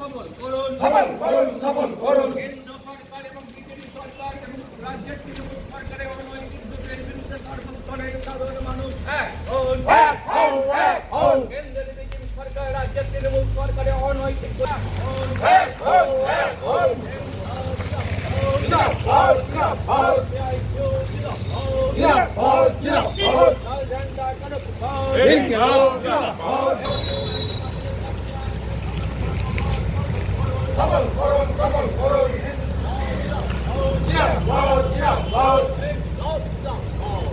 সবল করুন। সফল করুন সফল করুন। কেন্দ্র সরকার এবং বিজেপি সরকার এবং রাজ্যের তৃণমূল সরকারের অনৈতিক দুর্গের বিরুদ্ধে সর্বস্তরের সাধারণ মানুষ এক হন। এক হও এক হও কেন্দ্রের বিজেপি সরকার রাজ্যের তৃণমূল সরকারের অনৈতিক এক হন। এক হও এক হও জিন্দাবাদ জিন্দাবাদ। জিন্দাবাদ জিন্দাবাদ। জিন্দাবাদ জিন্দাবাদ। সফল করুন সফল করুন জিন্দাবাদ জিন্দাবাদ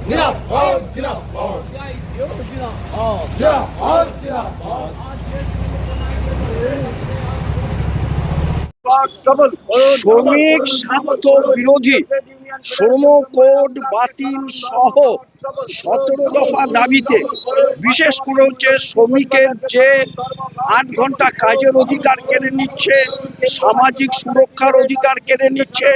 জিন্দাবাদ জিন্দাবাদ জিন্দাবাদ জিন্দাবাদ শ্রমিক স্বার্থ বিরোধী শ্রম কোড বাতিল সহ সতেরো দফা দাবিতে বিশেষ করে হচ্ছে শ্রমিকের যে আট ঘণ্টা কাজের অধিকার কেড়ে নিচ্ছে, সামাজিক সুরক্ষার অধিকার কেড়ে নিচ্ছে,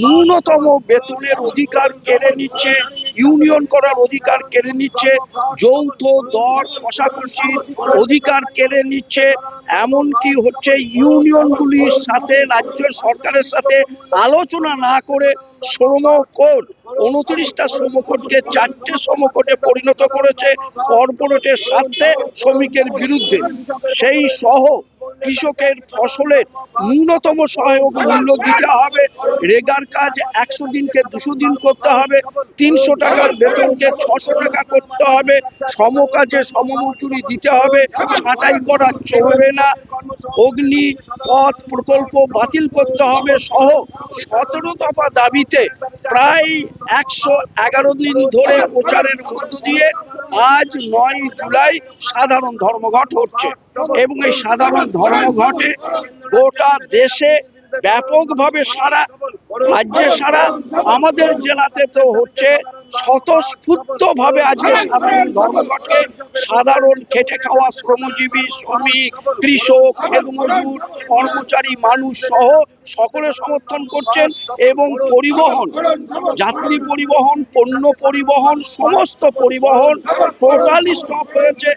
ন্যূনতম বেতনের অধিকার কেড়ে নিচ্ছে ইউনিয়ন করার অধিকার কেড়ে নিচ্ছে, যৌথ দর কষাকষির অধিকার কেড়ে নিচ্ছে, এমনকি হচ্ছে ইউনিয়নগুলির সাথে, রাজ্য সরকারের সাথে আলোচনা না করে শ্রম কোড, উনত্রিশটা শ্রম কোডকে চারটে শ্রম কোডে পরিণত করেছে কর্পোরেটের স্বার্থে শ্রমিকের বিরুদ্ধে। সেই সহ কৃষকের ফসলের ন্যূনতম সহায়ক মূল্য দিতে হবে। রেগার কাজ একশো দিনকে দুশো দিন করতে হবে। তিনশো টাকার বেতনকে ছশো টাকা করতে হবে। সমকাজে সমমজুরি দিতে হবে। ছাঁটাই করা চলবে না। অগ্নি পথ প্রকল্প বাতিল করতে হবে সহ সতেরো দফা দাবিতে প্রায় একশো এগারো দিন ধরে প্রচারের মধ্য দিয়ে আজ নয় জুলাই সাধারণ ধর্মঘট হচ্ছে। এবং এই সাধারণ ধর্ম ঘটে গোটা দেশে ব্যাপকভাবে সারা রাজ্যে সারা আমাদের জেলাতে তো হচ্ছে স্বতঃস্ফূর্ত ভাবে আজকে সাধারণ ধর্মঘটকে সাধারণ খেটে খাওয়া শ্রমজীবী শ্রমিক, কৃষক খেতমজুর কর্মচারী, মানুষ সহ সকলে সমর্থন করছেন এবং পরিবহন, যাত্রী পরিবহন, পণ্য পরিবহন, সমস্ত পরিবহন টোটালি স্টপ হয়েছে।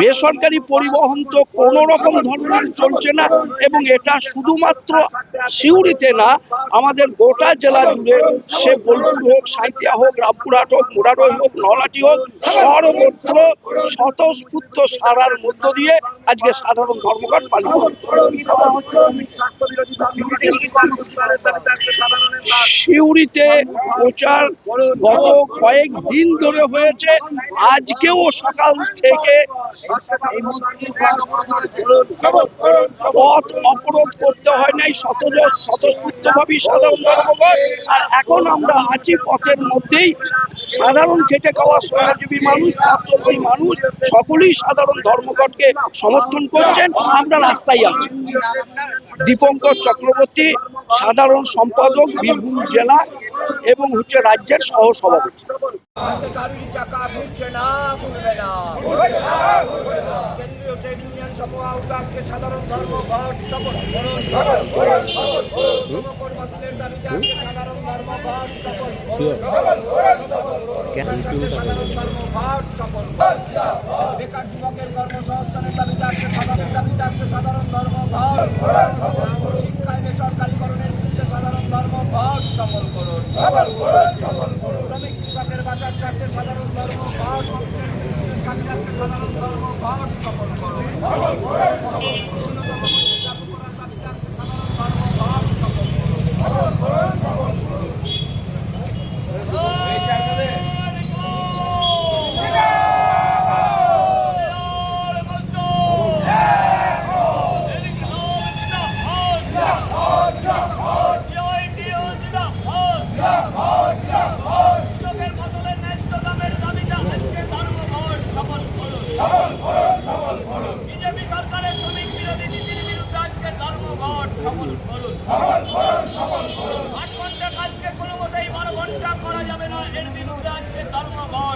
বেসরকারি পরিবহন তো কোনো রকম ধরনের চলছে না এবং এটা শুধুমাত্র সিউড়িতে না, আমাদের গোটা জেলা জুড়ে সে বোলপুর হোক সাঁইতিয়া হোক, রামপুরহাট হোক মুরারই হোক নলাটি হোক সর্বত্র স্বতঃস্ফূর্ত সারার মধ্য দিয়ে আজকে সাধারণ ধর্মঘট পালিত হচ্ছে। সিউড়িতে প্রচার গত কয়েক দিন ধরে হয়েছে। আজকেও সকাল থেকে পথ অবরোধ করতে হয় নাই স্বতঃস্ফূর্তভাবেই সাধারণ ধর্মঘট আর এখন আমরা আছি পথের মধ্যেই। সাধারণ খেটে খাওয়া শ্রমজীবী মানুষ পথচলতি মানুষ, সকলেই সাধারণ ধর্মঘটকে সমর্থন করছেন। আমরা রাস্তায় আছি। দীপঙ্কর চক্রবর্তী সাধারণ সম্পাদক বীরভূম জেলা এবং হচ্ছে রাজ্যের সহ সভাপতি গাড়ির চাকা ঘুরছে না ঘুরবে না কেন্দ্রীয় ট্রেড ইউনিয়ন সমূহ আহ্বানকে সাধারণ ধর্মঘট সফল করুন শ্রমকর বাতিলের সাধারণ ধর্মঘট সফল সাধারণ ধর্মঘট সফল করুন বেকার যুবকের সাধারণ দাবিতে আজকে সাধারণ ধর্মঘট শিক্ষায় বেসরকারীকরণের বিরুদ্ধে সাধারণ ধর্মঘট সফল করুন শ্রমিক স্বার্থে সাধারণ ধর্ম মানুষের স্বার্থে সাধারণ ধর্ম সফল করুন কৃষকের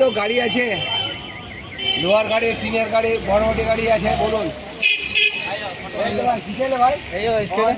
তো গাড়ি আছে। লোহার গাড়ি টিনের গাড়ি বড়মটি গাড়ি আছে বলুন। ভাই, ভাই?